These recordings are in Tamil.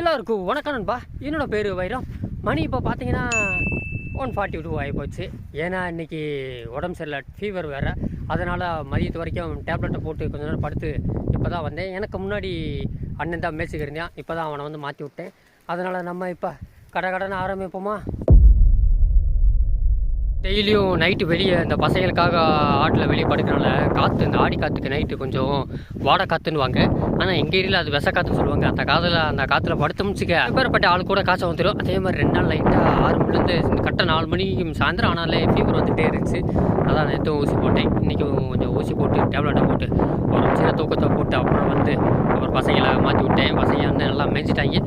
எல்லாருக்கும் வணக்கம் நண்பா. என்னோட பேர் வைரம். மணி இப்போ பார்த்தீங்கன்னா ஒன் ஃபார்ட்டி டூ ஆகிப்போச்சு ஏன்னா இன்னைக்கு உடம்பு சரியில்லை ஃபீவர் வேறு. அதனால் மதியத்து வரைக்கும் டேப்லெட்டை போட்டு கொஞ்ச நேரம் படுத்து இப்போ தான் வந்தேன். எனக்கு முன்னாடி அண்ணன் தான் மேய்ச்சிக்கிருந்தான் இப்போ தான் அவனை வந்து மாற்றி விட்டேன். அதனால் நம்ம இப்போ கடை கடைன்னு ஆரம்பிப்போமா? டெய்லியும் நைட்டு வெளியே இந்த பசங்களுக்காக ஆட்டில் வெளியே படுக்கிறனால காற்று இந்த ஆடி காற்றுக்கு நைட்டு கொஞ்சம் வாடை காற்றுன்னுவாங்க ஆனால் எங்கள் ஏரியில் அது விச காற்றுன்னு சொல்லுவாங்க. அந்த காதில் அந்த காற்றுல படுத்தோம்ச்சுக்க பேரப்பட்ட ஆள் கூட காய்ச்சல் வந்துடும் அதே மாதிரி ரெண்டு நாள் லைட்டாக ஆறு மணிலேருந்து இந்த கட்ட நாலு மணிக்கு சாயந்தரம் ஆனாலே ஃபீவர் வந்துகிட்டே இருந்துச்சு. அதான் நேற்று ஊசி போட்டேன். இன்றைக்கும் கொஞ்சம் ஊசி போட்டு டேப்லெட்டை போட்டு ஒரு சின்ன தூக்கத்தை போட்டு அப்புறம் வந்து அப்புறம் பசங்களை மாற்றி விட்டேன். பசங்க வந்து நல்லா மேய்ச்சிட்டாங்க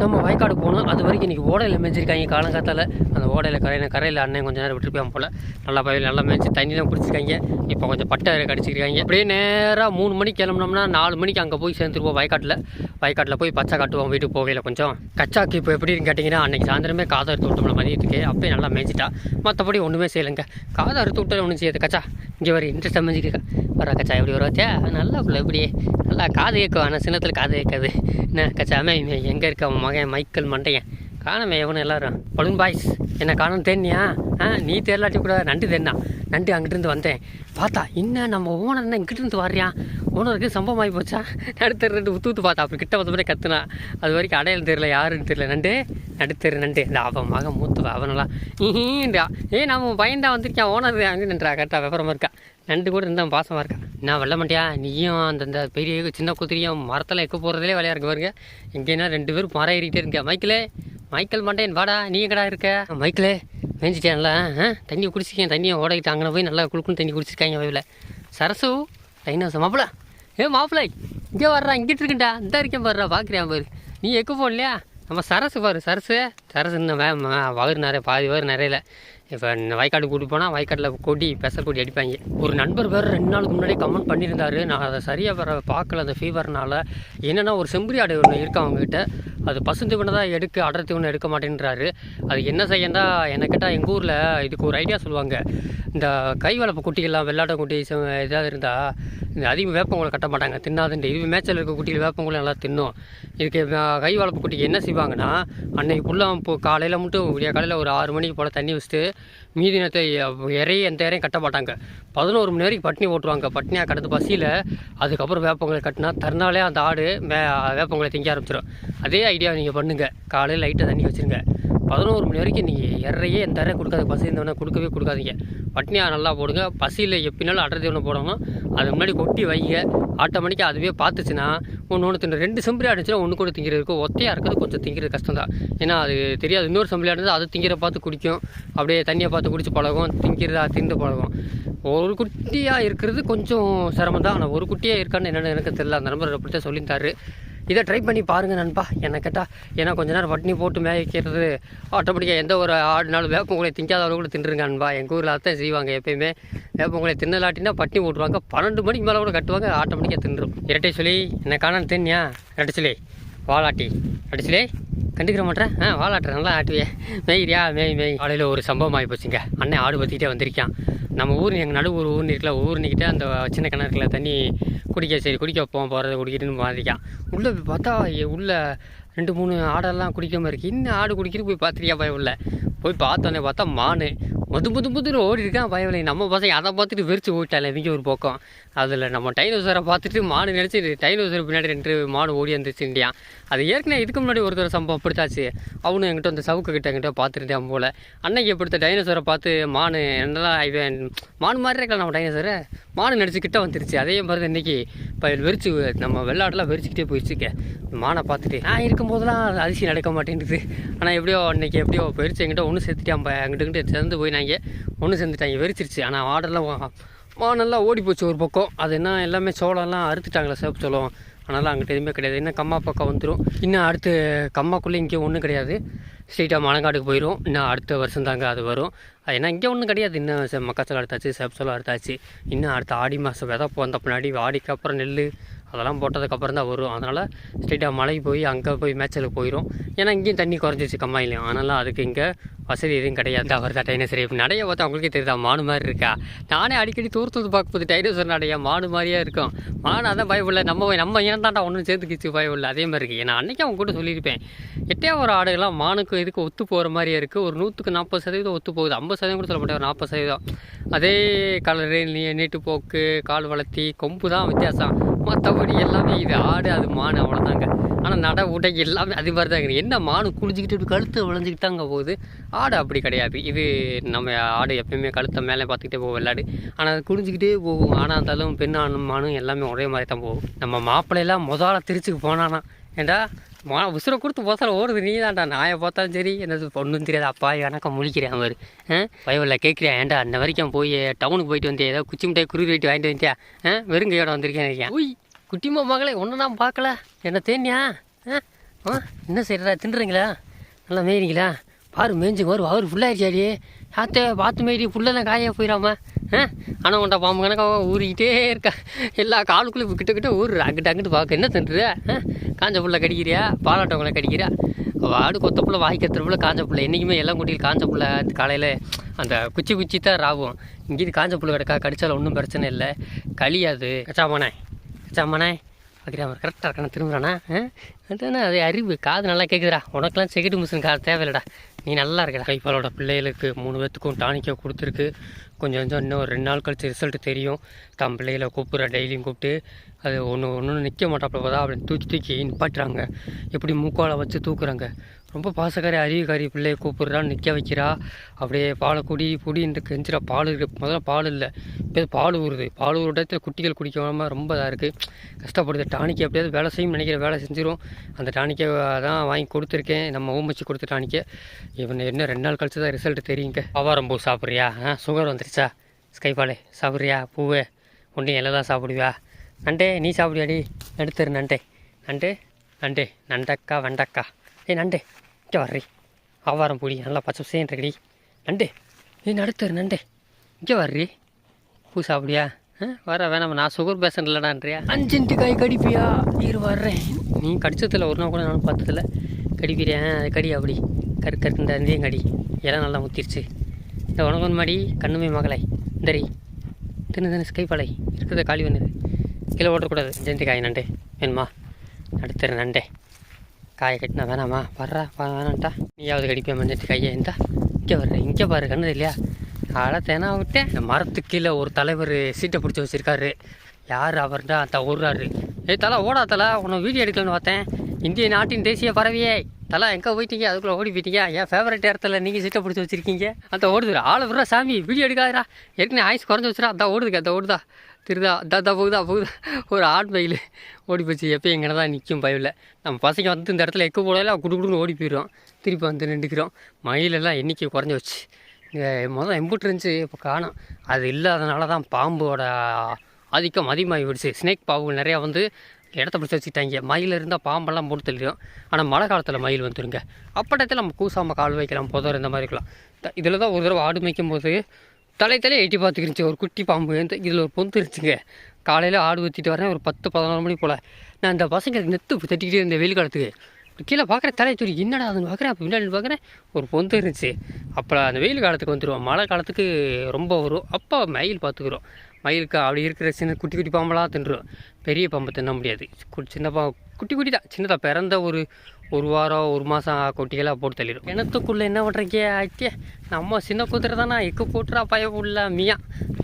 நம்ம வயக்காடு போகணும் அது வரைக்கும் இன்றைக்கி ஓடையில் மேய்ச்சிருக்காங்க காலங்காத்தால். அந்த ஓடையில் கரையில் கரையில் அண்ணன் கொஞ்சம் நேரம் விட்டுருப்பான் போல். நல்லா பயிர் நல்லா மேய்ச்சி தண்ணிலாம் குடிச்சிருக்காங்க. இப்போ கொஞ்சம் பட்டை கடிச்சிருக்காங்க. அப்படியே நேராக மூணு மணிக்கு கிளம்புனோம்னா நாலு மணிக்கு அங்கே போய் சேர்ந்துருப்போம் வயக்காட்டில். வயக்காட்டில் போய் பச்சை காட்டுவோம் வீட்டுக்கு போகையில் கொஞ்சம். கச்சாக்கு இப்போ எப்படின்னு கேட்டிங்கன்னா அன்றைக்கி சாயந்தரமே காதை அறுத்து விட்டோம்ல மதியத்துக்கு அப்போயே நல்லா மேய்ச்சிட்டா மற்றபடி ஒன்றுமே செய்யலைங்க. காதை அறுத்து விட்டு ஒன்றும் செய்யாது கச்சா. இங்கே வர இன்ட்ரெஸ்ட் மேய்ச்சிக்க வர கச்சா எப்படி வருவாச்சா நல்லா பிள்ளை இப்படியே நல்லா காது கேட்கும் ஆனால் சின்னத்தில் காது கேட்காது. என்ன கச்சாமே எங்கே இருக்க அவன் மகன் மைக்கேல் மண்டையன். காணமே எவனும் எல்லாரும். Balloon boys. என்ன காணும் தேனியா? நீ தேரலாட்டி கூட நண்டு தென்னா நண்டு அங்கிட்டிருந்து வந்தேன். பார்த்தா என்ன நம்ம ஓனர் என்ன இங்கிட்டிருந்து வர்றியா? ஓனருக்கு சம்பவம் ஆகி போச்சா? நடுத்தர் ரெண்டு உத்து ஊத்து பார்த்தா அப்படி கிட்ட வந்த கத்துனா. அது வரைக்கும் அடையாளம் தெரியல யாருன்னு தெரியல. நண்டு நடுத்தர் நண்டு. இந்த அவன் மகன் மூத்துவா அவனெல்லாம் ஈன்றா ஏ நம்ம பயந்தா வந்திருக்கான் ஓனர் அங்கே நின்றா கரெக்டாக விவரமாக இருக்கா? நண்டு கூட இருந்தால் பாசமாக இருக்கா? நான் வெள்ள மாட்டியா? நீயும் அந்தந்த பெரிய சின்ன குத்திரியும் மரத்தில் எக்க போகிறதுலே வேலையாக இருக்கு பாருங்க. எங்கேனா ரெண்டு பேரும் மரம் ஏறிக்கிட்டே இருக்கா. மைக்கிளே மைக்கேல் மண்டேன் வாடா. நீ எங்கடா இருக்க? மைக்கிளே மேய்ஞ்சிட்டேன்ல ஆ? தண்ணி குடிச்சிக்கேன் தண்ணியை ஓடிக்கிட்டு அங்கே போய் நல்லா குளுக்குன்னு தண்ணி குடிச்சிருக்காங்க வயவில் சரசு டைனோஸ் மாப்பிள. ஏ மாப்பிளை இங்கே வர்றா இங்கிட்டு இருக்குண்டா இந்த இருக்கேன் பாருடா பார்க்குறேன் பாரு. நீ எக்க போடலையா நம்ம சரசு பாரு சரசு. சரசு இன்னும் வே வயிறு நிறைய பாதி வயிறு நிறையில இப்போ வயக்காடு கூட்டி போனால் வயக்காட்டில் கொடி பெசல் கொடி அடிப்பாங்க. ஒரு நண்பர் வேறு ரெண்டு நாளுக்கு முன்னாடி கமெண்ட் பண்ணியிருந்தாரு. நான் அதை சரியாக வர பார்க்கல அந்த ஃபீவர்னால் என்னென்னா ஒரு செம்பரி ஆடு ஒன்று இருக்கு அவங்ககிட்ட. அது பசுந்தீவனை தான் எடுக்க அடர்த்தி ஒன்று எடுக்க மாட்டேன்றாரு. அது என்ன செய்யண்டா என்ன கேட்டால் எங்கள் ஊரில் இதுக்கு ஒரு ஐடியா சொல்லுவாங்க. இந்த கை வளர்ப்பு குட்டிகள்லாம் வெள்ளாட்ட குட்டி செ- இருந்தால் இந்த அதிகம் வேப்பங்குளம் கட்ட மாட்டாங்க. தின்னாதுண்டு. இது மேய்ச்சல் இருக்க குட்டிகள் வேப்பங்குளம் நல்லா தின்னும். இதுக்கு கை வளர்ப்பு குட்டிக்கு என்ன செய்வாங்கன்னா அன்னைக்கு ஃபுல்லாக இப்போ காலையில் மட்டும் விடிய காலையில் ஒரு ஆறு மணிக்கு போல் தண்ணி வச்சுட்டு மீதி நேரத்தை இறைய எந்த இறையும் கட்ட மாட்டாங்க. பதினோரு மணி வரைக்கும் பட்னி ஓட்டுவாங்க. பட்னியாக கடந்து பசியில் அதுக்கப்புறம் வேப்பங்களை கட்டினா தருநாளே அந்த ஆடு வே வேப்பங்களை திங்க ஆரம்பிச்சிடும் அதே ஐடியா நீங்கள் பண்ணுங்கள் காலையில் லைட்டாக தண்ணி வச்சுருங்க. பதினோரு மணி வரைக்கும் நீங்கள் இறையே எந்த இறையும் கொடுக்காது பசி இருந்தவொடனே கொடுக்கவே கொடுக்காதீங்க. பட்னியாக நல்லா போடுங்க. பசியில் எப்படினாலும் அடர் தீவனம் போடணும். அது முன்னாடி கொட்டி வைங்க. ஆட்டோமேட்டிக்காக அதுவே பார்த்துச்சுன்னா ஒன்று ஒன்று தின்னு ரெண்டு செம்பரி ஆடிச்சுன்னா ஒன்று கூட திங்கிறது இருக்கும். ஒத்தையாக இருக்கிறது கொஞ்சம் திங்கிறது கஷ்டம் தான் ஏன்னா அது தெரியாது. இன்னொரு செம்பரி ஆடினது அது திங்கிற பார்த்து குடிக்கும். அப்படியே தண்ணியை பார்த்து குடிச்சு பழகும். திங்கிறதா திண்டு பழகும். ஒரு குட்டியாக இருக்கிறது கொஞ்சம் சிரமம் தான் ஆனால் ஒரு குட்டியாக இருக்கான்னு என்னென்னு எனக்கு தெரியல. அந்த நம்பர் அப்படித்தான் சொல்லியிருந்தாரு. இதை ட்ரை பண்ணி பாருங்க நண்பா. என்ன கேட்டால் ஏன்னா கொஞ்ச நேரம் பட்னி போட்டு மேய்க்கிறது ஆட்டோமேட்டிக்காக எந்த ஒரு ஆடுனாலும் திங்காத திங்காதவங்க கூட தின்றுங்க நண்பா. எங்கள் ஊரில் அதான் செய்வாங்க எப்பயுமே. வேப்பங்குளை தின்னலாட்டினா பட்னி போட்டுருவாங்க. பன்னெண்டு மணிக்கு மேலே கூட கட்டுவாங்க ஆட்டோமேட்டிக்காக தின்றும் இரட்டை சொல்லி என்ன காணான்னு தின்னியா? இரட்டை சொல்லி வாலாட்டி. அடிச்சுலே கண்டுக்கிற மாட்டேன் ஆ வாலாட்டுற நல்லா ஆட்டுவே மேய்றியா மேய் மேய். காலையில் ஒரு சம்பவம் ஆகி போச்சுங்க அண்ணன் ஆடு பற்றிக்கிட்டே வந்திருக்கான். நம்ம ஊர் எங்கள் நடு ஊர் ஊர்னு இருக்கல ஊர்னிக்கிட்டே அந்த சின்ன கிணறுல தண்ணி குடிக்க சரி குடிக்க போவோம் போகிறத குடிக்கிட்டுன்னு மாதிரிக்கான் உள்ளே போய் பார்த்தா உள்ளே ரெண்டு மூணு ஆடெல்லாம் குடிக்காமல் இருக்குது இன்னும் ஆடு குடிக்கிறது போய் பார்த்துருக்கியா பயம் உள்ள போய் பார்த்தோன்னே பார்த்தா மானு. முது முது முதுன்னு ஓடி இருக்கான் பயவில்லை நம்ம பசங்க அதை பார்த்துட்டு வெறிச்சு ஓட்டால இவங்க ஒரு பக்கம். அதில் நம்ம டைனோசரை பார்த்துட்டு மாடு நினச்சி டைனோசர் பின்னாடி ரெண்டு மாடு ஓடி வந்துச்சு இந்தியா. அது ஏற்கனவே இதுக்கு முன்னாடி ஒருத்தர் சம்பவம் பிடிச்சாச்சு அவனும் எங்கிட்ட அந்த சவுக்கு கிட்ட என்கிட்ட பார்த்துருந்தேன் போல். அன்னைக்கு பிடித்த டைனோசரை பார்த்து மானு என்னதான் இவன் மானு மாதிரி இருக்கலாம் நம்ம டைனோசரை. மானு நினச்சி கிட்ட வந்துருச்சு. அதே மாதிரி இன்றைக்கி இப்போ வெறிச்சு நம்ம வெள்ளாட்டெல்லாம் வெறிச்சிக்கிட்டே போயிடுச்சுக்க மானை பார்த்துட்டு நான் இருக்கும்போதெல்லாம் அது அதிசயம் நடக்க மாட்டேங்குது ஆனால் எப்படியோ அன்றைக்கி எப்படியோ வெறிச்சு என்கிட்ட ஒன்று சேர்த்துட்டான் எங்கிட்ட கிட்ட சேர்ந்து நாங்கள் ஒன்று சேர்ந்துட்டாங்க. வெறிச்சிருச்சு. ஆனால் ஆர்டர்லாம் வானெல்லாம் ஓடி போச்சு ஒரு பக்கம். அது என்ன எல்லாமே சோளம்லாம் அறுத்துட்டாங்களே சேப்பு சோளம். அதனால் அங்கிட்ட எதுவுமே கிடையாது. இன்னும் கம்மா பக்கம் வந்துடும் இன்னும் அடுத்து கம்மாக்குள்ளே இங்கே ஒன்றும் கிடையாது. ஸ்ட்ரெயிட்டாக மணக்காட்டுக்கு போயிடும் இன்னும் அடுத்த வருஷம் தாங்க அது வரும். அது ஏன்னா இங்கே ஒன்றும் கிடையாது. இன்னும் மக்காச்சோளம் அறுத்தாச்சு சேப்சோளம் அறுத்தாச்சு. இன்னும் அடுத்த ஆடி மாதம் விதை போந்த பின்னாடி ஆடிக்கு அப்புறம் நெல் அதெல்லாம் போட்டதுக்கப்புறம் தான் வரும். அதனால் ஸ்ட்ரெயிட்டாக மலைக்கு போய் அங்கே போய் மேய்ச்சலுக்கு போயிடும் ஏன்னா இங்கேயும் தண்ணி குறைஞ்சிச்சு கம்மாயிலையும். அதனால் அதுக்கு இங்கே வசதி எதுவும் கிடையாது. அவர் தான் டைனோசர் இப்போ நடைய பார்த்தா அவங்களுக்கே தெரியுதா மானு மாதிரி இருக்கா? நானே அடிக்கடி தூரத்து பார்க்க போது டைனோசர் நடைய மானு மாதிரியே இருக்கும். மானு அதான் பயப்படல நம்ம நம்ம ஏன் தாண்டா ஒன்றும் சேர்த்துக்கிச்சு பயப்படல அதே மாதிரி இருக்குது நான் அன்றைக்கி அவங்க கூட சொல்லியிருப்பேன். எட்டே ஒரு ஆடுகள்லாம் மானுக்கு இதுக்கு ஒத்து போகிற மாதிரியே இருக்குது ஒரு நூற்றுக்கு நாற்பது சதவீதம் ஒத்து போகுது. ஐம்பது சதவீதம் கூட சொல்ல மாட்டேன். ஒரு நாற்பது சதவீதம். அதே கலரு நீ நீட்டு போக்கு கால் வளர்த்தி கொம்பு தான் வித்தியாசம். மற்றபடி எல்லாமே இது ஆடு அது மானு. அவ்வளோதாங்க ஆனால் நட உடை எல்லாமே அது மாதிரி தான் இருக்குது. என்ன மானு குளிஞ்சிக்கிட்டு இப்படி கழுத்து விளைஞ்சிக்கிட்டு தாங்க போகுது? ஆடு அப்படி கிடையாது. இது நம்ம ஆடு எப்பயுமே கழுத்தை மேலே பார்த்துக்கிட்டே போகும் விளையாடு. ஆனால் அது குளிஞ்சிக்கிட்டே போகும். ஆனால் இருந்தாலும் பெண் ஆணும் மானும் எல்லாமே ஒரே மாதிரி தான் போகும். நம்ம மாப்பிள்ளையெல்லாம் முதல்ல திருச்சிக்கு போனானா ஏண்டா? மா உசுரை கொடுத்து போசால ஓடுது. நீ தான்டா நாயை பார்த்தாலும் சரி என்னது ஒன்றும் தெரியாது. அப்பா எனக்கம் முழிக்கிறேன் அவர் பயவில் கேட்குறேன் ஏன்டா அந்த வரைக்கும் போய் டவுனுக்கு போயிட்டு வந்தேன் ஏதோ குச்சி மிட்டாய் குருவி வெயிட்டு வாங்கிட்டு வந்துட்டியா வெறும் வெறுங்கையோட வந்திருக்கேன் இருக்கேன் குட்டி குட்டிமா மகளே ஒன்று நான் பார்க்கல. என்ன தேனியா ஆ? ஆ? என்ன செய்கிறா தின்னுறீங்களா? நல்லா மேயிறீங்களா? பாரு மேய்ஞ்சுங்க வரும். அவர் ஃபுல்லாகிடுச்சாடி ஆத்தே பார்த்து மேய்டி ஃபுல்லாக காய போயிடாம ஆ? ஆனால் உண்டா பாம்பு கணக்காக ஊறிக்கிட்டே இருக்கா. எல்லா காலுக்குள்ளே கிட்ட கிட்ட ஊர் அங்கிட்ட அங்கிட்டு பார்க்க என்ன தின்றுற ஆ? காஞ்ச புள்ள கடிக்கிறியா? பாலாட்டவங்களை கடிக்கிறியா? வாடு கொத்த புள்ள வாய் கத்துற புள்ள காஞ்ச புள்ள என்றைக்குமே எல்லாம் குட்டியில் காஞ்ச புள்ள காலையில் அந்த குச்சி குச்சி தான் ராவும். இங்கேயும் காஞ்ச புள்ள கிடக்கா கடித்தாலும் ஒன்றும் பிரச்சனை இல்லை. களி அது. கச்சாமானே கச்சாமானே பார்க்குறியா அவர் கரெக்டாக இருக்கான திரும்புகிறானா அது அறிவு காது நல்லா கேட்குதுடா உனக்கெல்லாம் செகண்ட் மிஷின் காது தேவையில்லடா. நீ நல்லா இருக்கடா கைப்பாலோட பிள்ளைகளுக்கு மூணு பேத்துக்கும் டானிக்கை கொடுத்துருக்கு. கொஞ்சம் கொஞ்சம் இன்னும் ஒரு ரெண்டு நாள் கழிச்சு ரிசல்ட் தெரியும். தம் பிள்ளைகளை கூப்பிட்ற டெய்லியும் கூப்பிட்டு. அது ஒன்று ஒன்று நிற்க மாட்டாப்புல தான் அப்படின்னு தூக்கி தூக்கி நிப்பாட்டுறாங்க. எப்படி மூக்கால வச்சு தூக்குறாங்க. ரொம்ப பாசக்காரி அறிவுக்காரி பிள்ளையை கூப்பிட்றான்னு நிற்க வைக்கிறா. அப்படியே பாலை குடி புடின்னு கெஞ்சிரா பால் இருக்கு. முதல்ல பால் இல்லை. இப்போ பால் ஊறுது. பால் ஊறு இடத்துல குட்டிகள் குடிக்காம ரொம்ப இதாக இருக்குது கஷ்டப்படுது. டானிக்கை எப்படியாவது வேலை செய்யும் நினைக்கிற வேலை செஞ்சிடும் அந்த டானிக்கை தான் வாங்கி கொடுத்துருக்கேன். நம்ம ஊமச்சி கொடுத்த டானிக்கை. இவன் என்ன ரெண்டு நாள் கழிச்சு தான் ரிசல்ட் தெரியுங்க. ஆவாரம் பூ சாப்பிட்றியா? ஆ சுகர் வந்துருச்சா? ஸ்கைபாலே சாப்பிட்றியா? பூவே? ஒன்றையும் எல்லாம் தான் சாப்பிடுவியா? நண்டே நீ சாப்பிடுவியாடி? எடுத்துரு நண்டே. நண்டு நண்டு. நண்டக்கா வெண்டக்கா. ஏய் நண்டு. இங்கே வர்றி ஆவாரம் பூடி நல்லா பச்சை பசேன் இருக்கடி நண்டு. நீ நடுத்தரு நண்டு. இங்கே வர்றி. பூ சாப்பிடியா? ஆ வர வேணாம். நான் சுகர் பேஷண்ட் இல்லைடான்றியா அஞ்சு காய் கடிப்பியா? இரு வர்றேன். நீ கடிச்சதில்ல ஒரு நாள் கூட நானும் பார்த்ததில்ல. கடிப்பிறியா? அது கடி அப்படி. கரு கருக்கு அந்தியும் கடி. எல்லாம் நல்லா முத்திருச்சு. இந்த உனக்கு மாடி கண்ணுமே மகளை இந்தரி தின்னு தின்னு ஸ்கைப்பாலை இருக்கிறத காலி பண்ணுது கீழே ஓட்டக்கூடாது ஜெயந்தி காய் நண்டே. வேணுமா? நடுத்தர நண்டே. காயை கட்டினா வேணாமா? வர்றா வா வேணான்ட்டா. நீயாவது கடிப்பேன் மஞ்சத்து கையை இருந்தா இங்கே வர்ற இங்கே பாரு கண்ணு இல்லையா? ஆளை தேனா விட்டேன். மரத்து மரத்துக்கு கீழே ஒரு தலைவர் சீட்டை பிடிச்சி வச்சிருக்காரு. யார் அவர்டா? அந்த ஓடுறாரு. ஏ தலை ஓடா தலை. உன்னை வீடியோ எடுக்கலன்னு பார்த்தேன். இந்திய நாட்டின் தேசிய பறவையே. தலை எங்கே போயிட்டீங்க? அதுக்குள்ளே ஓடி போயிட்டீங்க. என் ஃபேவரட் இடத்துல நீங்கள் சீட்டை பிடிச்சி வச்சிருக்கீங்க? அந்த ஓடுதுரா ஆளை விட்றா சாமி. வீடியோ எடுக்காதரா ஏற்கனவே ஆயுஸ் குறைஞ்சி வச்சுரா அந்த ஓடுதுக்கு அந்த ஓடுதா. திருதா தா போகுதா போகுதா. ஒரு ஆட் பயில் ஓடி போச்சு. எப்போ எங்கே தான் நிற்கும் பயில நம்ம பசங்க வந்து இந்த இடத்துல எக்க போடல குடு குடுன்னு ஓடி போயிடும் திருப்பி வந்து நின்றுக்கிறோம். மயிலெல்லாம் எண்ணிக்கை குறைஞ்சி வச்சு இங்கே எம்புட்டு இருந்துச்சு இப்போ காணும். அது இல்லாதனால தான் பாம்போட ஆதிக்கம் அதிகமாகி போயிடுச்சு. ஸ்னேக் பாம்புகள் நிறையா வந்து இடத்த பிடிச்சி வச்சுக்கிட்டாங்க. மயில் இருந்தால் பாம்பெல்லாம் போட்டு தள்ளிடும். ஆனால் மழை காலத்தில் மயில் வந்துருங்க. அப்பட்டத்தில் நம்ம கூசாமல் கால் வைக்கலாம் புதர் இந்த மாதிரி இருக்கலாம். இதில் தான் ஒரு தடவை ஆடு மேய்க்கும் போது தலை தலையை எட்டி பார்த்துக்கிருந்துச்சு. ஒரு குட்டி பாம்பு. எந்த இதில் ஒரு பொந்து இருந்துச்சுங்க. காலையில் ஆடு ஊற்றிட்டு வரேன். ஒரு பத்து பதினோரு மணி போல். நான் அந்த பசங்க நெத்து தட்டிக்கிட்டே இருந்தேன் வெயில் காலத்துக்கு கீழே பார்க்குறேன். தலை தூரி என்னடா அதுன்னு பார்க்குறேன். அப்போ பின்னாடி பார்க்குறேன். ஒரு பொந்து இருந்துச்சு. அப்போ அந்த வெயில் காலத்துக்கு வந்துடுவோம் மழை காலத்துக்கு ரொம்ப வரும். அப்போ மயில் பார்த்துக்குறோம். மயிலுக்கு அப்படி இருக்கிற சின்ன குட்டி குட்டி பாம்பெல்லாம் தின்றுடும் பெரிய பாம்பை தின்ன முடியாது. கு- சின்ன பா குட்டி குட்டி தான். சின்னதாக பிறந்த ஒரு ஒரு வாரம் ஒரு மாதம் கொட்டிகளாக போட்டு தள்ளிடும். கிணத்துக்குள்ளே என்ன பண்ணுறீங்க ஐக்கிய நம்ம சின்ன குதிரை தானே எக்கு போட்டுறா பய உள்ள மியா.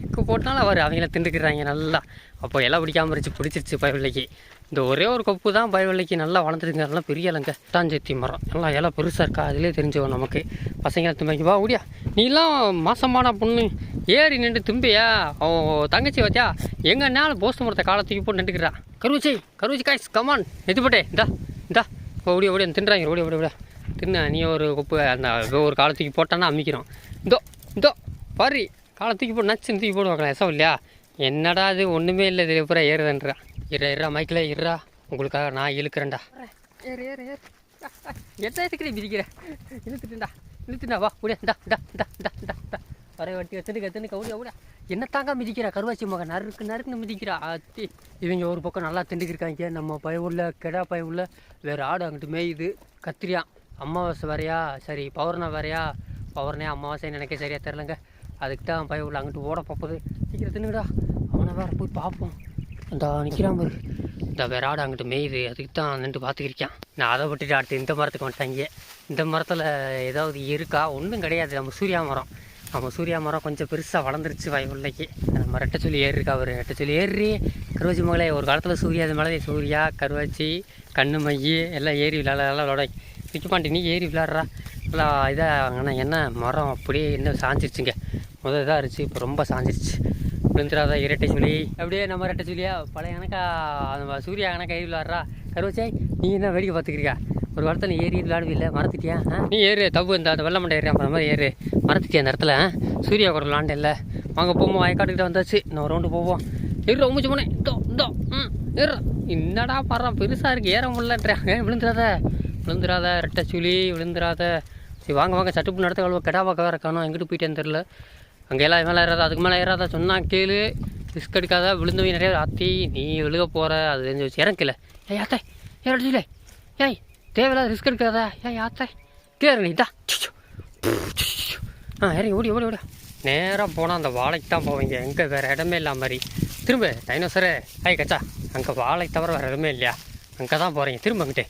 எக்கு போட்டாலும் அவர் அவங்கள திண்டுக்கிறாங்க நல்லா. அப்போ இலை பிடிக்காம இருந்துச்சு பிடிச்சிருச்சு பயவில்லைக்கு. இந்த ஒரே ஒரு கொப்பு தான் பயவில்லைக்கு. நல்லா வளர்ந்துருங்க நல்லா பெரிய இலங்க. தாஞ்சத்தி மரம். நல்லா இலை பெருசாக இருக்கா? அதிலே தெரிஞ்சுவோம் நமக்கு. பசங்களை தும்பிக்கு வா ஓடியா. நீலாம் மாசமான பொண்ணு. ஏறி நின்று தும்பியா? அவன் தங்கச்சி வச்சா எங்க போஸ்ட் மரத்தை காலை தூக்கி போட்டு நின்றுக்கிறா. கருவச்சி கருவச்சி காய்ஸ் கமான் எதுப்பட்டே இந்தா இந்தா. ஓடி ஓடி தின்றாங்க ஓடி ஓடி ஓடியா தின்ன நீ ஒரு கொப்பு அந்த ஒரு காலத்துக்கு போட்டான்னா அம்மிக்கிறோம் இந்தோ இந்தோ பாரு காலத்துக்கு தூக்கி போட்டு நச்சுன்னு தூக்கி போடுவாங்களா எசம் இல்லையா? என்னடா அது ஒன்றுமே இல்லை இது எப்பறம் ஏறுதுன்றா. இரு இறா மைக்கில் இருறா உங்களுக்காக நான் இழுக்கிறேன்டா. ஏறு ஏறு ஏறு. என்ன இதுக்கு மிதிக்கிற? இழுத்துட்டுண்டா வா முடியா டா டா டா டா டா டா வட்டி வச்சுட்டு கத்துன்னு கவுடியா ஓடியா. என்ன தாங்க மிதிக்கிறா? கருவாச்சி மகன் நறுக்கு நறுக்குன்னு மிதிக்கிறா. அத்தி இவங்க ஒரு பக்கம் நல்லா திண்டுக்கிருக்காங்க நம்ம பய உள்ள கெடா பய உள்ள வேறு ஆடு அங்கிட்டு மேயுது. கத்திரியா அமாவாசை வரையா? சரி பௌர்ணா வரையா? பௌர்ணே அமாவாசைன்னு நினைக்க சரியாக தெரிலங்க அதுக்கு தான் பய உள்ள அங்கிட்டு ஓட போகுது சீக்கிரம் தின்னுடா அவனை வேற போய் பார்ப்போம். அந்த நிற்கிறான் பாரு. இந்த ஆடு அங்கிட்டு மேயுது. அதுக்கு தான் நின்று பார்த்துக்கிருக்கேன் நான் அதை விட்டுட்டு அடுத்து இந்த மரத்துக்கு வந்துட்டாங்க. இந்த மரத்தில் ஏதாவது இருக்கா? ஒன்றும் கிடையாது. நம்ம சூர்யா மரம். நம்ம சூர்யா மரம் கொஞ்சம் பெருசாக வளர்ந்துருச்சு வயவுள்ளைக்கு நம்ம ரெட்டச்சொல்லி ஏறி இருக்கா அவர் ரெட்டச்சொல்லி ஏறி. கருவாச்சி மகளே ஒரு காலத்தில் சூர்யா அது மேலே சூர்யா கருவாச்சி கண்ணு மையி எல்லாம் ஏறி விளையாடலாம் எல்லாம் விளாட பாண்டி நீ ஏறி விளாட்றா. நல்லா இதாக ஆனால் என்ன மரம் அப்படியே என்ன சாஞ்சிருச்சுங்க. முதல் இதாக இருந்துச்சு இப்போ ரொம்ப சாஞ்சிருச்சு. விழுந்துடாத இரட்டை சொல்லி. அப்படியே நம்ம ரெட்டை சொல்லியா பழைய கணக்கா அந்த சூர்யா கணக்கா ஏறி விளாட்றா. கருவச்சாய் நீ என்ன வேடிக்கை பார்த்துக்கிறியா ஒரு வாரத்தில் நீ ஏறி விளாடுவில்ல மறந்துட்டியா? நீ ஏறு தப்பு இந்த அந்த வெள்ளை மண்டை ஏறி மாதிரி ஏறு. மறந்துட்டியா அந்த இடத்துல? ஆ? சூர்யா கூட இல்லை. வாங்க போகும்போது வயக்காட்டுக்கிட்ட வந்தாச்சு. இன்னும் ரவுண்டு போவோம். ஏறு மூச்சு போனேன் இதோ இதோ ம் ஏறு என்னடா பாடுறான் பெருசாக இருக்குது ஏற முடியலன்றாங்க ஏன் விழுந்துடாத. விழுந்துடாத ரெட்டை சுழி விழுந்துடாத. சரி வாங்க வாங்க. சட்டுப்பு நடத்த கழுவ கெடா பார்க்க வேறு காணும். எங்கிட்டு போயிட்டேன்னு தெரில அங்கே எல்லாம் மேலே ஏறாத அதுக்கு மேலே ஏறாத சொன்னால் கேளு. ரிஸ்க் எடுக்காத. விழுந்தவங்க நிறைய ஆத்தி நீ விழுக போகிற அது தெரிஞ்சு வச்சு இறங்கல. ஏய் யாத்தே ஏன் ஏய் தேவையில்லாத ரிஸ்க் எடுக்காதா. ஏன் யாத்தே கேரு நீதா ஆ இறங்கி ஓடி ஓடி ஓடி. நேராக போனால் அந்த வாழைக்கு தான் போவீங்க எங்கே வேறு இடமே இல்லாம மாதிரி. திரும்ப டைனோசரே ஹாய் கச்சா. அங்கே வாழை தவிர வேறு இடமே இல்லையா? அங்கே தான் போகிறீங்க திரும்ப அங்கிட்டே.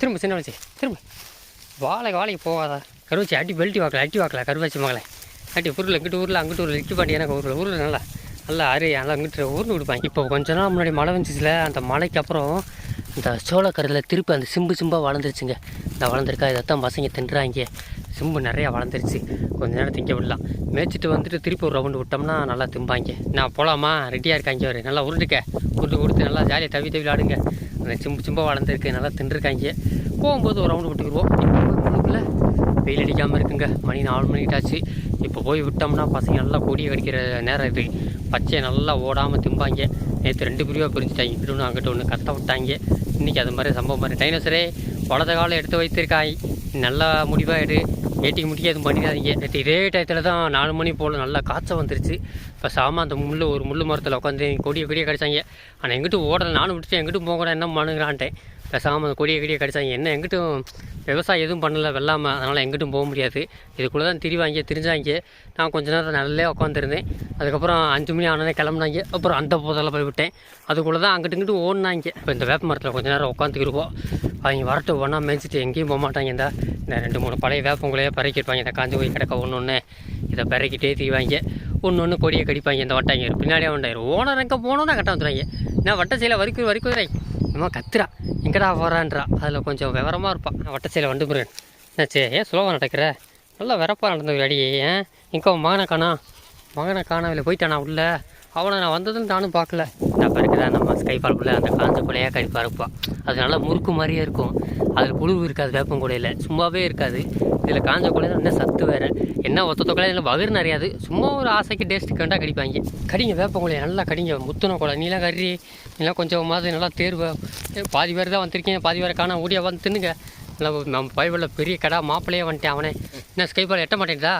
திரும்ப சின்ன வச்சு திரும்ப. வாழை வாழைக்கு போகாதா. கருவச்சி அடி பெல்ட்டி வாக்கல அடி வாக்கல கருவாச்சி மகளே. அடி ஊரில் இங்கிட்டு ஊரில் அங்கிட்டு ஊரில் இக்கி பாட்டி எனக்கு ஊரில். ஊரில் நல்லா நல்லா அரு நல்லா இங்கிட்டு ஊர்னு விடுப்பாங்க. இப்போ கொஞ்ச நாள் முன்னாடி மழை வந்துச்சுல அந்த மழைக்கு அப்புறம் இந்த சோளக்கரில் திருப்பி அந்த சிம்பு சிம்பாக வளர்ந்துருச்சுங்க. இந்த வளர்ந்துருக்கா இதைத்தான் பசங்க தின்றாங்க. சிம்பு நிறையா வளர்ந்துருச்சு. கொஞ்ச நேரம் திங்க விடலாம். மேய்ச்சிட்டு வந்துட்டு திருப்பி ஒரு ரவுண்டு விட்டோம்னா நல்லா திம்பாங்க. நான் போகலாமா ரெடியாக இருக்காங்க அவர் நல்லா உருட்டுக்க உருட்டு கொடுத்து நல்லா ஜாலியாக தவி தவி விளாடுங்க அந்த சிம்பு சிம்பாக வளர்ந்துருக்கு. நல்லா தின்றுருக்காங்க. போகும்போது ஒரு ரவுண்டு விட்டுக்குருவோம் வெயில் அடிக்காமல் இருக்குங்க. மணி நாலு மணிக்கிட்டாச்சு. இப்போ போய் விட்டோம்னா பசங்க நல்லா கொடியை கடிக்கிற நேரம் இது. பச்சையை நல்லா ஓடாமல் திம்பாங்க. நேற்று ரெண்டு பிரிவாக பிரிஞ்சுட்டாங்க. இப்படி ஒன்று அங்கிட்ட ஒன்று கத்த விட்டாங்க. இன்றைக்கி அது மாதிரி சம்பவம் மாதிரி. டைனோசரே வலத காலம் எடுத்து வைத்திருக்காய். நல்லா முடிவாக எடு. ஏட்டிக்கு முடிக்க எதுவும் பண்ணிடாதீங்க. நேற்று இதே டயத்தில் தான் நாலு மணி போல் நல்லா காய்ச்சல் வந்துருச்சு. இப்போ சாமா அந்த முள் ஒரு முள் மரத்தில் உட்காந்து கொடியை கொடியை கிடச்சாங்க. ஆனால் எங்கிட்டும் ஓடலை நானும் விட்டுட்டு எங்கிட்டும் போகக்கூட என்ன பண்ணுங்கிறான்ட்டேன். பேசாமல் அந்த கொடியை கொடியை கடிச்சாங்க. என்ன எங்கிட்டும் விவசாயம் எதுவும் பண்ணலை வெள்ளாமல் அதனால் எங்கிட்டும் போக முடியாது. இதுக்குள்ளே தான் திரிவாங்க திரிஞ்சாங்க. நான் கொஞ்ச நேரம் நல்லா உட்காந்துருந்தேன் அதுக்கப்புறம் அஞ்சு மணி ஆனதே கிளம்புனாங்க. அப்புறம் அந்த போதில் போய் விட்டேன். அதுக்குள்ளே தான் அங்கிட்டு இங்கிட்டு ஓடினாங்க. இப்போ இந்த வேப்ப மரத்தில் கொஞ்ச நேரம் உட்காந்துக்கிருப்போம் அவங்க வரட்டு ஒன்றா மேய்ச்சிட்டு எங்கேயும் போக மாட்டாங்க. இந்த இந்த ரெண்டு மூணு பழைய வேப்பங்களையே பறக்கிருப்பாங்க இந்த காஞ்சி போய் கிடக்க ஒன்று ஒன்று இதை பறக்கிட்டே தீவாங்க ஒன்று ஒன்று கொடியை கடிப்பாங்க. இந்த வட்டாங்க பின்னாடியே வண்டாயிரும் ஓனர் எங்கே போகணுன்னா கட்ட வந்துடுவாங்க நான் வட்ட வரிக்கு வரைக்கும் வரைக்கும் என்னமோ கத்துறா. எங்கடா போகிறான்றா அதில் கொஞ்சம் விவரமாக இருப்பான் நான் வட்ட முருகன் என்னாச்சு? ஏன் சுலபம் நடக்கிற? நல்லா விறப்பாக நடந்த அடி ஏன் இங்கே மகனை காணா? மகனை காணவில்லை போயிட்டானா உள்ள? அவனை நான் வந்ததுன்னு நானும் பார்க்கல. நான் இருக்குதா நம்ம ஸ்கைஃபால்குள்ளே அந்த காஞ்ச கொலையாக கழிப்பாக இருப்பான் அது நல்லா முறுக்கு மாதிரியே இருக்கும். அதில் புழு இருக்காது வேப்பம் கொலையில். சும்மாவே இருக்காது. இதில் காஞ்ச கொலையில் என்ன சத்து வேறு? என்ன ஒத்த தொக்கலை இதில் வகுறு நிறையாது. சும்மா ஒரு ஆசைக்கு டேஸ்ட்டு கண்டா கடிப்பாங்க. கடிங்க வேப்பங்குலையை நல்லா கடிங்க. முத்துன கொலை நீலாம் கறி. இல்லை கொஞ்சம் மாதிரி நல்லா தேர்வு. பாதி பேர் தான் வந்திருக்கேன் பாதி பேரை காணா ஓடியா வந்து தின்னுங்க. இல்லை நம்ம பைபிளில் பெரிய கடா மாப்பிள்ளையே வந்துட்டேன் அவனே. என்ன ஸ்கைபால் எட்ட மாட்டேங்குதா?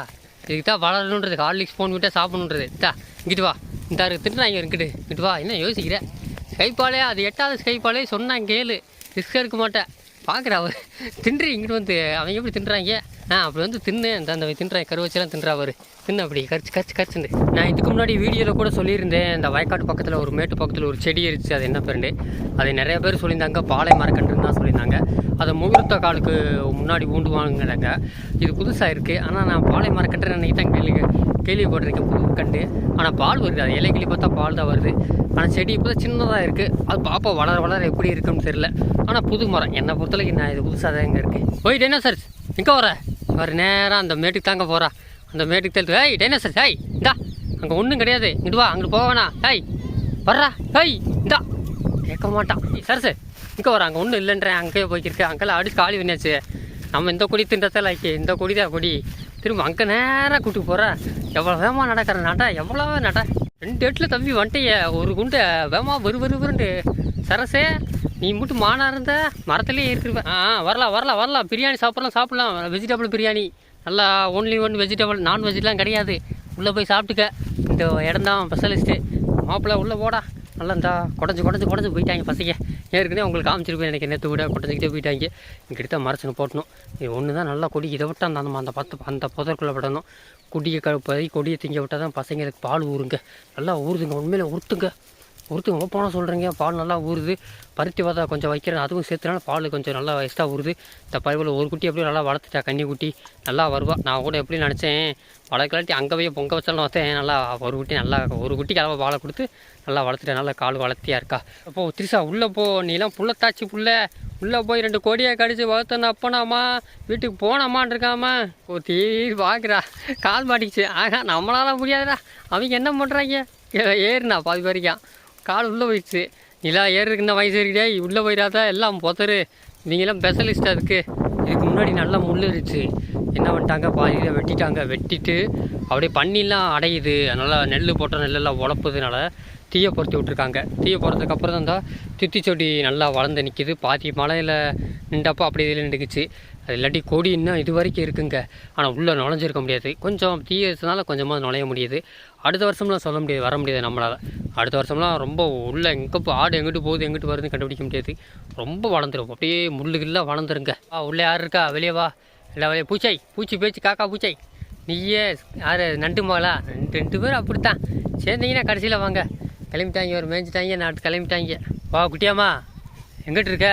இதுக்கு தான் வளரணுன்றது. ஹார்லிக்ஸ் ஃபோன் விட்டால் சாப்பிடணுன்றது. தா இங்கிட்டு வா. இந்த இங்கே இருக்கிட்டு இங்கிட்டு வா. என்ன யோசிக்கிறேன் ஸ்கைப்பாலே அது எட்டாவது ஸ்கைப்பாலே சொன்னான் கேளு. ரிஸ்க் எடுக்க மாட்டேன். பார்க்குற அவர் தின்று இங்கிட்டு வந்து அவங்க எப்படி தின்றாங்க? ஆ அப்படி வந்து தின்னு அந்த அந்த தின்றாங்க கருவச்செல்லாம் தின்றா அவர். தின்னு அப்படி கரிச்சு கரிச்சு கரிச்சுண்டு நான் இதுக்கு முன்னாடி வீடியோவில் கூட சொல்லியிருந்தேன் இந்த வயக்காட்டு பக்கத்தில் ஒரு மேட்டு பக்கத்தில் ஒரு செடி இருந்துச்சு அது என்ன பேருண்டு அதை நிறைய பேர் சொல்லியிருந்தாங்க பாலை மரக்கன்றுன்னு தான் சொல்லியிருந்தாங்க. அதை முகூர்த்த காலுக்கு முன்னாடி ஊண்டுவாங்கிறாங்க இது புதுசாக இருக்குது ஆனால் நான் பாலை மரக்கன்று அன்றைக்கி தான் கேள்வி கேள்விப்பட்டிருக்கேன். புது கண்டு. ஆனால் பால் வருது. அது இலைக்கிளி பார்த்தா பால் தான் வருது. ஆனால் செடி இப்போ தான் சின்னதாக இருக்குது அது பாப்பா வளர வளர எப்படி இருக்குன்னு தெரியல. ஆனால் புது மரம். என்னை பொறுத்தளவுக்கு நான் இது புதுசாக தான் இங்கே இருக்குது ஓய் டைனோசர் எங்கே வர? வர நேராக அந்த மேட்டுக்கு தாங்க போகிறா அந்த மேட்டுக்கு தெரிஞ்சு ஏய் டைனோசர் ஹாய் இந்தா. அங்கே ஒன்றும் கிடையாது. இங்கிட்டு வா அங்கிட்டு போவேணா ஹாய் வர்றா. ஏய் இந்தா. கேட்க மாட்டான். ஏய், சரசு. இங்கே ஒரு அங்கே ஒன்றும் இல்லைன்றேன் அங்கேயே போய்க்கிருக்கு. அங்கெல்லாம் அடிச்சு காலி பண்ணியாச்சு. நம்ம இந்த கொடி தின்றதில் ஆக்கி இந்த கொடி தான் கொடி. திரும்ப அங்கே நேராக கூட்டு போகிற எவ்வளோ வேகமாக நடக்கிற நட எவ்வளோ நட. ரெண்டு எட்டில் தம்பி வந்துட்டிய ஒரு குண்டை வேகமாக வரு வரு வருண்டு சரசே நீ மட்டும் மானாக இருந்த மரத்துலேயே இருக்கிறவ ஆ ஆ, வரலாம் வரலாம் வரலாம். பிரியாணி சாப்பிட்லாம் சாப்பிட்லாம். வெஜிடபிள் பிரியாணி. நல்லா ஒன்லி ஒன் வெஜிடபிள் நான் வெஜ்லாம் கிடையாது. உள்ளே போய் சாப்பிட்டுக்க. இந்த இடம் தான் ஸ்பெஷலிஸ்ட்டு மாப்பிள்ளை உள்ளே போடா. நல்லா இந்தா குடஞ்சி குடஞ்சி குடஞ்சி போயிட்டாங்க பசங்க. ஏற்கனவே உங்களுக்கு காமிச்சிருப்பேன் எனக்கு நேற்று விட குடஞ்சிக்கிட்டே போயிட்டாங்க. இங்கிட்ட மரச்சுன்னு போட்டணும். இது ஒன்று தான் நல்லா கொடி இதை விட்டு அந்த அந்த பத்து அந்த புதற்குள்ளே விடணும். கொடியை கழுப்பதி கொடியை திங்க விட்டால் தான் பசங்களுக்கு பால் ஊறுங்க. நல்லா ஊறுதுங்க உண்மையில் உறுத்துங்க ஒருத்தங்க போன சொல்கிறீங்க பால் நல்லா ஊறுது பருத்தி பார்த்தா கொஞ்சம் வைக்கிறேன் அதுவும் சேர்த்துனால பால் கொஞ்சம் நல்லா வயசாக ஊறுது. இந்த பருவில் ஒரு குட்டி எப்படியும் நல்லா வளர்த்துட்டா கன்னி குட்டி நல்லா வருவா. நான் கூட எப்படி நினச்சேன் வளர்க்கலாட்டி அங்கே போய் பொங்க வச்சாலும் பார்த்தேன் நல்லா ஒரு குட்டி நல்லா ஒரு குட்டி அளவு பாலை கொடுத்து நல்லா வளர்த்துட்டேன் நல்லா கால் வளர்த்தியா இருக்கா. அப்போ திரிசா உள்ளே போ நீலாம் புள்ளத்தாச்சி புள்ள உள்ளே போய் ரெண்டு கோடியை கடிச்சு வளர்த்தன அப்பனாமா வீட்டுக்கு போனாமான் இருக்காமா? ஓ தீ பார்க்குறா கால் மாட்டிக்கிச்சு. ஆகா நம்மளால முடியாதுடா. அவங்க என்ன பண்ணுறாங்க ஏறுனா பாதி வரைக்கும் கால் உள்ளே போயிடுச்சு. நிலா ஏறுறதுக்கு என்ன வயசு இருக்குதே உள்ளே போயிடாதா எல்லாம் பொத்தரு இவங்கெல்லாம் ஸ்பெஷலிஸ்ட் அதுக்கு இதுக்கு முன்னாடி நல்லா முள் இருந்துச்சு. என்ன பண்ணிட்டாங்க? பாதியில் வெட்டிட்டாங்க. வெட்டிட்டு அப்படியே பண்ணிலாம் அடையுது. அதனால் நெல் போட்ட நெல்லெல்லாம் உழப்புதுனால தீயை பொருத்தி விட்ருக்காங்க தீயை பொறுத்ததுக்கு தான் தான் தித்தி செடி நல்லா வளர்ந்து நிற்கிது பாதி மலையில் நின்றப்போ அப்படி இதில் நின்றுக்குச்சு. அது இல்லாட்டி கொடி இன்னும் இது வரைக்கும் இருக்குங்க. ஆனால் உள்ளே நுழைஞ்சிருக்க முடியாது. கொஞ்சம் தீ வச்சதுனால கொஞ்சமாக நுழைய முடியுது. அடுத்த வருஷம்லாம் சொல்ல முடியாது வர முடியாது நம்மளால். அடுத்த வருஷம்லாம் ரொம்ப உள்ளே எங்கே போ ஆடு எங்கிட்டு போகுது எங்கிட்டு வருதுன்னு கண்டுபிடிக்க முடியாது. ரொம்ப வளர்ந்துரும். அப்படியே முள்ளுகள்லாம் வளர்ந்துருங்க. வா உள்ளே யார் இருக்கா? வெளியே வா. இல்லை வெளியே பூச்சை பூச்சி பேச்சு காக்கா பூச்சை. நீயே யார்? நண்டு மகளா? ரெண்டு ரெண்டு பேரும் அப்படித்தான். சேர்ந்தீங்கன்னா கடைசியில் வாங்க. கிளம்பிட்டாங்க ஒரு மேய்ஞ்சிட்டாங்க நாட்டு கிளம்பிட்டாங்க. வா குட்டியாம்மா. எங்கிட்டு இருக்க?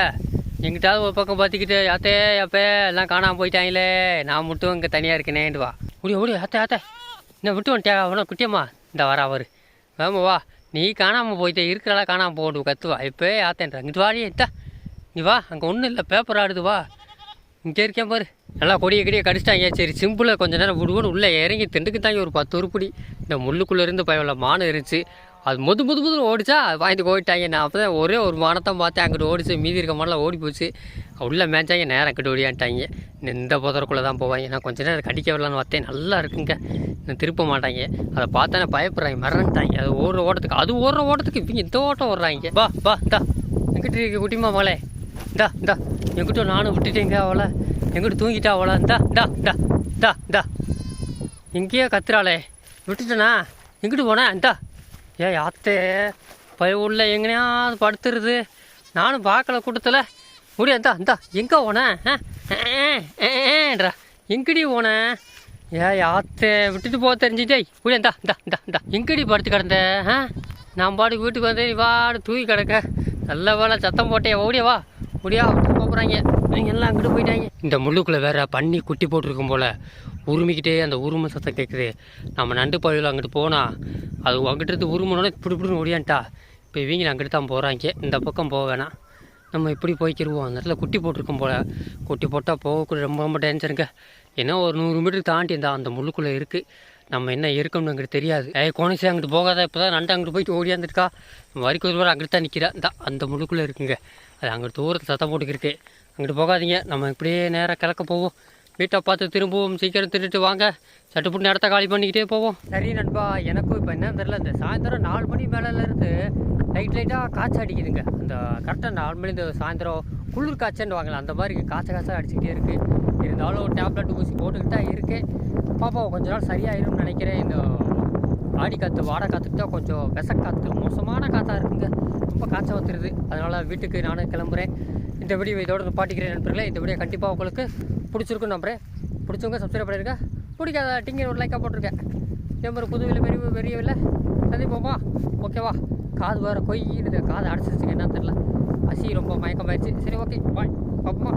எங்கிட்டாவது ஒரு பக்கம் பார்த்துக்கிட்டு அத்தே அப்பே எல்லாம் காணாமல் போயிட்டாங்களே. நான் மட்டும் இங்கே தனியாக இருக்கேனேண்டு வா. முடியும் முடியும் அத்தை அத்தை என்ன விட்டு வந்துட்டியா? அவனா குட்டியம்மா. இந்த வரா அவர் ஆமாம் வா. நீ காணாமல் போயிட்டே இருக்கிறாளா காணாமல் போடு கத்துவா. இப்போ ஆத்தேன்றா இது வாடி இத்தா நீ வா. அங்கே ஒன்றும் இல்லை. பேப்பர் ஆடுது வா. இங்கே இருக்கேன் பாரு. நல்லா கொடியை கடியை கடிச்சிட்டாங்க. சரி சிம்பிளாக கொஞ்ச நேரம் விடுவோன்னு உள்ளே இறங்கி திண்டுக்கு தாங்க ஒரு பத்து உருப்படி இந்த முள்ளுக்குள்ளே இருந்து பயவில் மானம் இருந்துச்சு அது முது முது முதுன்னு ஓடிச்சா? அது வாங்கிட்டு போயிட்டாங்க. நான் அப்போ தான் ஒரே ஒரு மானத்தை பார்த்தேன். அங்கிட்டு ஓடிச்சு மீதி இருக்க மாடலாம் ஓடி போச்சு உள்ளே மேய்ச்சாங்க நேரம் அங்கிட்டு ஓடியான்ட்டாங்க இந்த புதருக்குள்ளே தான் போவாங்க நான் கொஞ்ச நேரம் கடிக்க விடலான்னு பார்த்தேன் நல்லா இருக்குங்க. இன்னும் திருப்ப மாட்டாங்க அதை பார்த்தானே பயப்படுறாங்க மறந்துட்டாங்க அது ஓடுற ஓட்டத்துக்கு அது ஓடுற ஓட்டத்துக்கு இவங்க இந்த ஓட்டம் ஓடுறாங்க வா பா இந்தா. எங்கிட்ட இருக்கு குட்டிமா மலை இந்தா இந்தா. எங்கிட்ட நானும் விட்டுட்டேங்க அவளை. எங்கிட்ட தூங்கிட்டா அவளை? இந்தா இந்தா இந்தா இந்தா இந்தா. எங்கேயோ கத்துறாளே. விட்டுட்டேனா? எங்கிட்டு போனேன் இந்தா. ஏ யாத்தே பய உள்ள எங்கனையாவது படுத்துருது. நானும் பார்க்கல கூட்டத்தில். முடியா இந்தா இந்தா எங்கே போனேன் எங்கடி ஓன ஏ யாத்தே விட்டுட்டு போக தெரிஞ்சுட்டே. முடியா இந்தா இந்தா இந்தா இந்தா. எங்கடி படுத்து கிடந்த? ஆ? நான் பாட்டுக்கு வீட்டுக்கு வந்தேன் நீ வாடு தூக்கி கிடக்க. நல்ல வேலை சத்தம் போட்டே ஓடியா வா. முடியா விட்டு போகிறாங்க நீங்கள் எல்லாம் அங்கிட்டு போயிட்டாங்க. இந்த முள்ளுக்குள்ளே வேற பண்ணி குட்டி போட்டிருக்கும் போல. உருமிக்கிட்டே அந்த உரும சத்தம் கேட்குது நம்ம நண்டு பழுவில் அங்கிட்டு போனால் அது அங்கிட்டு இருந்து உருமனோட இப்படி இப்படின்னு ஓடியான்ட்டா. இப்போ இவங்க அங்கிட்டு தான் போகிறாங்க இந்த பக்கம் போக வேணாம். நம்ம இப்படி போய்க்கிருவோம்? அந்த இடத்துல குட்டி போட்டிருக்கோம் போல். குட்டி போட்டால் போகக்கூடிய ரொம்ப ரொம்ப டேஞ்சருங்க ஏன்னா ஒரு நூறு மீட்டர் தாண்டி இருந்தால் அந்த முள்ளுக்குள்ளே இருக்குது நம்ம என்ன இருக்கணும்னு அங்கிட்டு தெரியாது. ஏ கோணிசே அங்கிட்டு போகாத. இப்போ தான் நண்டு அங்கிட்டு போயிட்டு ஓடியாந்துருக்கா வரிக்கு ஒரு அங்கிட்டு தான் நிற்கிறா இந்த அந்த முள்ளுக்குள்ளே இருக்குங்க. அது அங்கிட்டு தூரத்தில் சத்தம் போட்டுக்கிருக்கு. அங்கிட்டு போகாதீங்க. நம்ம இப்படியே நேராக கிழக்க போவோம். வீட்டை பார்த்து திரும்பவும் சீக்கிரம் திருட்டு வாங்க. சட்டுப்புட்டு இடத்த காலி பண்ணிக்கிட்டே போவோம். சரி நண்பா எனக்கும் இப்போ என்ன தெரில இந்த சாயந்தரம் நாலு மணி மேலேருந்து லைட் லைட்டாக காய்ச்ச அடிக்குதுங்க. அந்த கரெக்டாக நாலு மணி இந்த சாயந்தரம் குளிர் காய்ச்சன்னு வாங்கலாம் அந்த மாதிரி காய்ச்ச காய்ச்சா அடிச்சுக்கிட்டே இருக்குது இருந்தாலும் டேப்லெட் ஊசி போட்டுக்கிட்டா இருக்குது பாப்போம் பாப்பா கொஞ்ச நாள் சரியாயிரும்னு நினைக்கிறேன். இந்த ஆடி காற்று வாடை காற்றுக்கிட்டா கொஞ்சம் விச விசக்காற்று மோசமான காற்றாக இருக்குங்க. ரொம்ப காய்ச்சல் வந்துடுது அதனால் வீட்டுக்கு நானும் கிளம்புறேன். இந்த வீடியோ இதோட நிப்பாட்டிக்கிறேன் நண்பர்களே. இந்த வீடியோ கண்டிப்பாக உங்களுக்கு பிடிச்சிருக்கும் நம்புறேன். பிடிச்சவங்க சப்ஸ்கிரைப் பண்ணியிருக்கேன் பிடிக்காத டிங்க ஒரு லைக்காக போட்டிருக்கேன். இதே மாதிரி புதுவில் இல்லை பெரிய பெரிய இல்லை சந்திப்போமா ஓகேவா காது வேறு கொய்யிடுது காது அடைச்சிருச்சுங்க என்னன்னு தெரில அசி ரொம்ப மயக்கமாயிடுச்சு சரி ஓகே பாய் பாப்போமா?